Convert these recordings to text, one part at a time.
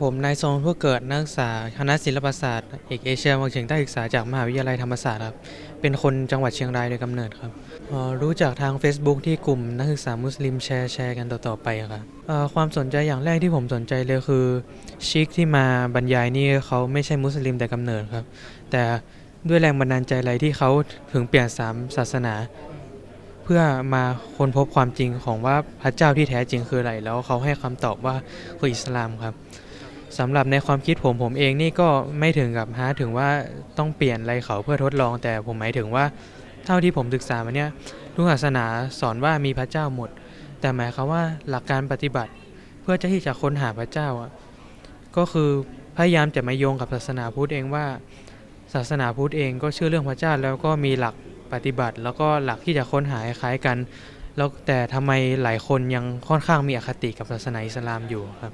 ผมนายทรงผู้เกิดนักศึกษาคณะศิลปศาสตร์เอกเอเชียมองเฉียงใต้ศึกษาจากมหาวิทยาลัยธรรมศาสตร์ครับเป็นคนจังหวัดเชียงรายโดยกำเนิดครับรู้จากทาง Facebook ที่กลุ่มนักศึกษามุสลิมแชร์แชร์กันต่อๆไปครับความสนใจอย่างแรกที่ผมสนใจเลยคือชิคที่มาบรรยายนี่เขาไม่ใช่มุสลิมแต่กำเนิดครับ แต่ด้วยแรงบันดาลใจอะไรที่เขาถึงเปลี่ยนสามศาสนา เพื่อมาค้นพบความจริงของว่าพระเจ้าที่แท้จริงคืออะไร แล้วเขาให้คำตอบว่าคืออิสลามครับสำหรับในความคิดผมผมเองนี่ก็ไม่ถึงกับฮาถึงว่าต้องเปลี่ยนอะไรเขาเพื่อทดลอง แต่ผมหมายถึงว่าเท่าที่ผมศึกษามาเนี่ยทุกศาสนาสอนว่ามีพระเจ้าหมด แต่หมายความว่าหลักการปฏิบัติ เพื่อจะที่จะค้นหาพระเจ้าอะก็คือพยายามจะมาโยงกับศาสนาพุทธเองว่า ศาสนาพุทธเองก็เชื่อเรื่องพระเจ้าแล้วก็มีหลัก ปฏิบัติ แล้วก็หลักที่จะค้นหาคล้ายกัน แล้วแต่ทำไมหลายคนยังค่อนข้างมีอคติกับศาสนาอิสลามอยู่ครับ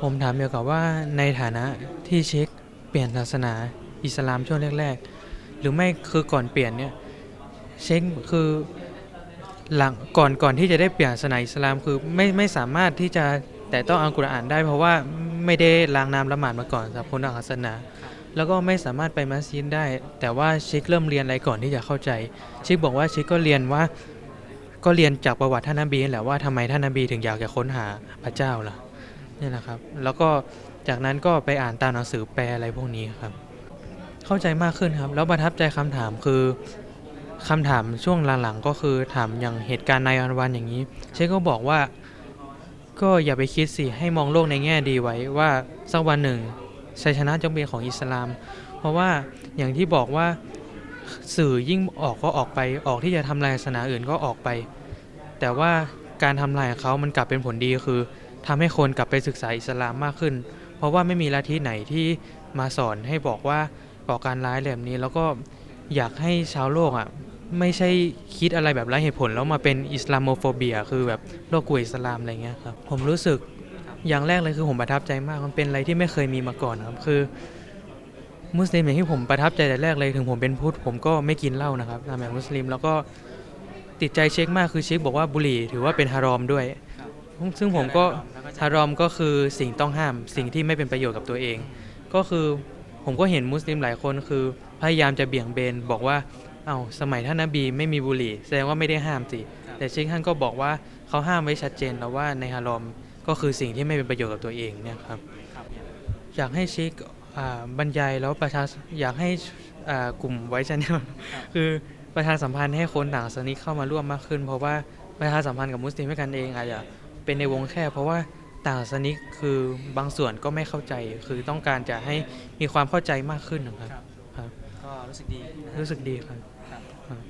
ผมถามเกี่ยวกับว่าในฐานะที่เช็คเปลี่ยนศาสนาอิสลามช่วงแรก ๆ หรือไม่คือก่อนเปลี่ยนเนี่ยเช็คคือหลังก่อนก่อนที่จะได้เปลี่ยนศาสนาอิสลามคือไม่ไม่สามารถที่จะแต่ต้องอัลกุรอานได้เพราะว่าไม่ได้ล้างน้ำละหมาดมาก่อนสำหรับคนทางศาสนา แล้วก็ไม่สามารถไปมัสยิดได้ แต่ว่าชิคเริ่มเรียนอะไรก่อนที่จะเข้าใจชิคบอกว่าชิคก็เรียนว่า ก็เรียนจากประวัติท่านนบีแหละว่าทำไมท่านนบีถึงอยากจะค้นหาพระเจ้าล่ะนี่แหละครับ แล้วก็จากนั้นก็ไปอ่านตามหนังสือแปลอะไรพวกนี้ครับ เข้าใจมากขึ้นครับ แล้วประทับใจคำถามคือคำถามช่วงหลังๆก็คือถามอย่างเหตุการณ์ในวันวันๆอย่างนี้ เชคก็บอกว่า ก็อย่าไปคิดสิให้มองโลกในแง่ดีไว้ว่าสักวันหนึ่ง ชัยชนะจงเป็นของอิสลาม เพราะว่าอย่างที่บอกว่าสื่อยิ่งออกก็ออกไปออกที่จะทำลายศาสนาอื่นก็ออกไป แต่ว่าการทำลายของเขามันกลับเป็นผลดีคือทำให้คนกลับไปศึกษาอิสลามมากขึ้น เพราะว่าไม่มีลัทธิไหนที่มาสอนให้บอกว่าก่อการร้ายแบบนี้ แล้วก็อยากให้ชาวโลกอะไม่ใช่คิดอะไรแบบไร้เหตุผลแล้วมาเป็นอิสลามโมโฟเบีย คือแบบโลกกลัวอิสลามอะไรเงี้ยครับผมรู้สึก อย่างแรกเลยคือผมประทับใจมาก มันเป็นอะไรที่ไม่เคยมีมาก่อนครับ คือ มุสลิมอย่างที่ผมประทับใจแต่แรกเลยถึงผมเป็นพุทธผมก็ไม่กินเหล้านะครับตามแบบมุสลิม แล้วก็ติดใจเช็คมากคือเช็คบอกว่าบุหรี่ถือว่าเป็นฮารอมด้วย ซึ่งผมก็ฮารอมก็คือสิ่งต้องห้าม สิ่งที่ไม่เป็นประโยชน์กับตัวเอง ก็คือผมก็เห็นมุสลิมหลายคนคือ พยายามจะเบี่ยงเบนบอกว่าเอา้าสมัยท่านนบีไม่มีบุหรี่ แสดงว่าไม่ได้ห้ามสิแต่เชคท่านก็บอกว่าเขาห้ามไว้ชัดเจนแล้วว่าในฮารอม ก็คือสิ่งที่ไม่เป็นประโยชน์กับตัวเองเนี่ยครับอยากให้เชิคอ่าบรรยายแล้วประชาอยากให้อ่ากลุ่มไว้ชันเนี่ยคือประชาสัมพันธ์ให้คนต่างศาสนาเข้ามาร่วมมากขึ้น เพราะว่าประชาสัมพันธ์กับมุสลิมด้วยกันเองอาจจะเป็นในวงแคบเพราะว่าต่างศาสนาคือบางส่วนก็ไม่เข้าใจ คือต้องการจะให้มีความเข้าใจมากขึ้นนะครับครับครับก็รู้สึกดีนะฮะรู้สึกดีครับครับครับ